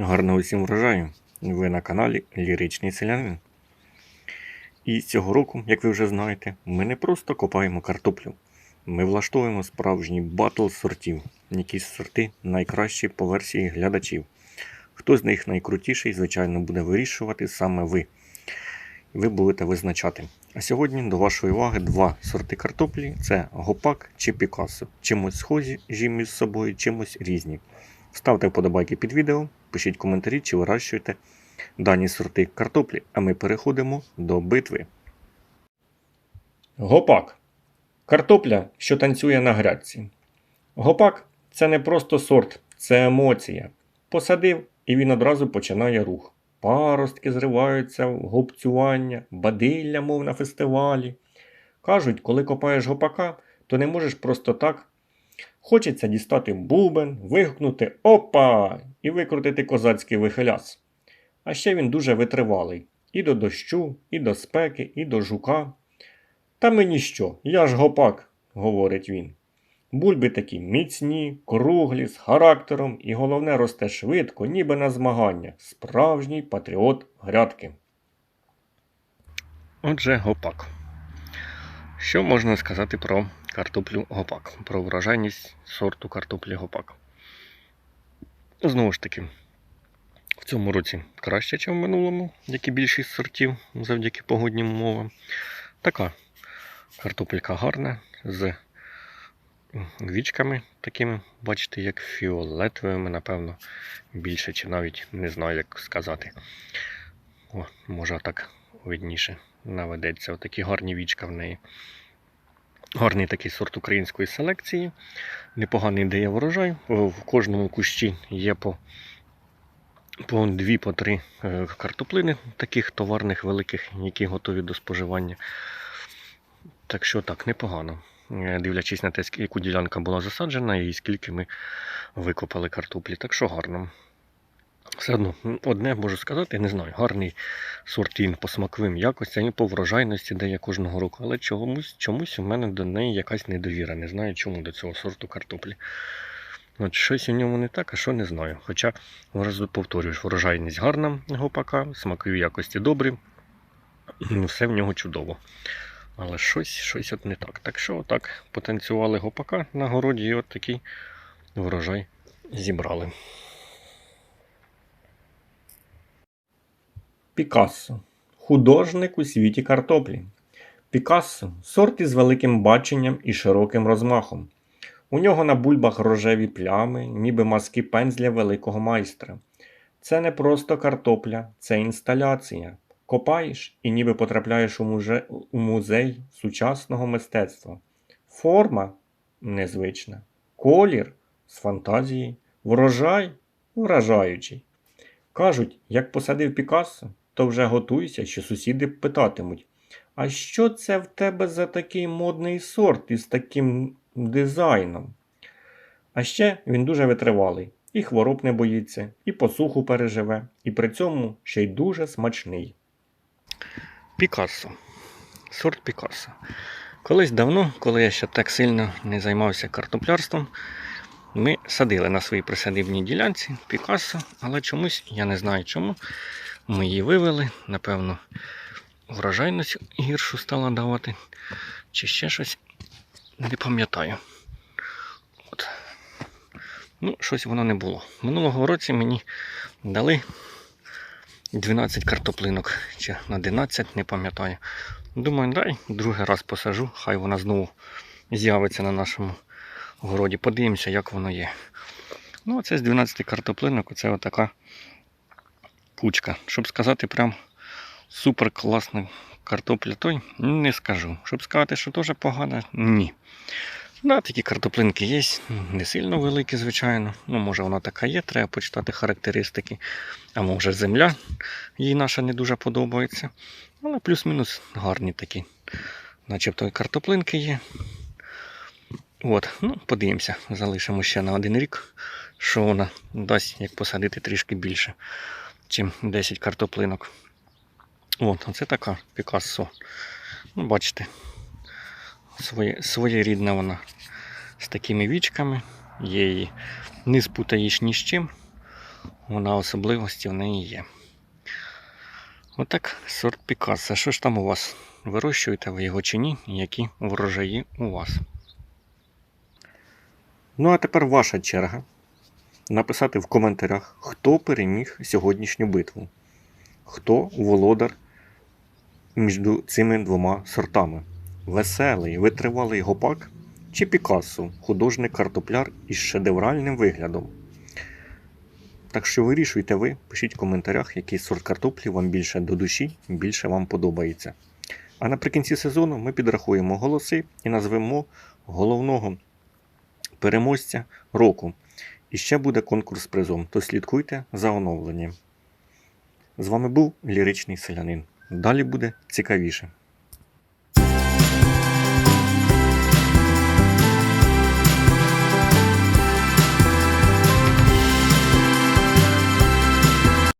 Гарного всім врожаю! Ви на каналі Ліричний Селянин. І цього року, як ви вже знаєте, ми не просто копаємо картоплю. Ми влаштовуємо справжній батл сортів. Які сорти найкращі по версії глядачів. Хто з них найкрутіший, звичайно, буде вирішувати саме ви. Ви будете визначати. А сьогодні до вашої уваги два сорти картоплі: це гопак чи Пікассо. Чимось схожі між собою, чимось різні. Ставте вподобайки під відео, пишіть коментарі, чи вирощуєте дані сорти картоплі, а ми переходимо до битви. Гопак. Картопля, що танцює на грядці. Гопак це не просто сорт, це емоція. Посадив, і він одразу починає рух. Паростки зриваються гопцювання, бадилля, мов на фестивалі. Кажуть, коли копаєш гопака, то не можеш просто так. Хочеться дістати бубен, вигукнути Опа! і викрутити козацький вихиляс. А ще він дуже витривалий і до дощу, і до спеки, і до жука. Та мені що, я ж гопак, говорить він. Бульби такі міцні, круглі, з характером і головне росте швидко, ніби на змагання. Справжній патріот грядки. Отже, гопак. Що можна сказати про картоплю гопак, про врожайність сорту картоплі гопак? Знову ж таки, в цьому році краще, ніж в минулому, як і більшість сортів завдяки погоднім умовам. Така картопелька гарна з гвічками такими, бачите, як фіолетовими, напевно, більше, чи навіть не знаю, як сказати. О, може так видніше наведеться. Отакі гарні вічка в неї. Гарний такий сорт української селекції. Непоганий дає врожай. В кожному кущі є по по дві, по три е, картоплини, таких товарних великих, які готові до споживання. Так що так, непогано. Е, Дивлячись на те, яку ділянка була засаджена і скільки ми викопали картоплі. Так що гарно. Все одно, одне можу сказати, не знаю, гарний сорт він по смаковим якостям і по врожайності дає кожного року, але чомусь чомусь у мене до неї якась недовіра. Не знаю, чому до цього сорту картоплі. От Щось у ньому не так, а що не знаю. Хоча, раз повторюю, врожайність гарна гопака, смакові якості добрі, все в нього чудово. Але щось щось от не так. Так що отак потанцювали гопака на городі і от такий врожай зібрали. Пікассо. Художник у світі картоплі. Пікассо сорт із великим баченням і широким розмахом. У нього на бульбах рожеві плями, ніби маски пензля великого майстра. Це не просто картопля, це інсталяція. Копаєш і ніби потрапляєш у, муже... у музей сучасного мистецтва. Форма незвична, колір з фантазії, врожай вражаючий. Кажуть, як посадив Пікассо, то вже готуйся, що сусіди питатимуть: А що це в тебе за такий модний сорт із таким дизайном? А ще він дуже витривалий, і хвороб не боїться, і посуху переживе, і при цьому ще й дуже смачний. Пікассо. Сорт Пікассо. Колись давно, коли я ще так сильно не займався картоплярством, ми садили на своїй присадибній ділянці Пікассо, але чомусь, я не знаю чому, ми її вивели, напевно, врожайність гіршу стала давати, чи ще щось, не пам'ятаю. Ну, щось воно не було. Минулого році мені дали 12 картоплинок, чи на 11, не пам'ятаю. Думаю, дай другий раз посажу, хай вона знову з'явиться на нашому городі. Подивимося, як воно є. Ну, оце з 12 картоплинок, оце отака кучка. Щоб сказати, прям супер класна картопля, той не скажу. Щоб сказати, що теж погана, ні. Да, такі картоплинки є, не сильно великі, звичайно. Ну, може вона така є, треба почитати характеристики. А може земля їй наша не дуже подобається. Але плюс-мінус гарні такі. Начебто і картоплинки є. От, ну, подивимося, залишимо ще на один рік, що вона дасть, як посадити трішки більше, чим 10 картоплинок. От, оце така Пікассо. Ну, бачите, своє, своєрідна вона з такими вічками. Є її, не спутаєш ні з чим. вона особливості в неї є. Отак сорт Пікассо. Що ж там у вас? Вирощуєте ви його чи ні? Які врожаї у вас? Ну, а тепер ваша черга написати в коментарях, хто переміг сьогоднішню битву. Хто володар між цими двома сортами. Веселий, витривалий гопак чи Пікассо, художник-картопляр із шедевральним виглядом. Так що вирішуйте ви, пишіть в коментарях, який сорт картоплі вам більше до душі, більше вам подобається. А наприкінці сезону ми підрахуємо голоси і назвемо головного переможця року. І ще буде конкурс з призом, то слідкуйте за оновленням. З вами був ліричний селянин. Далі буде цікавіше.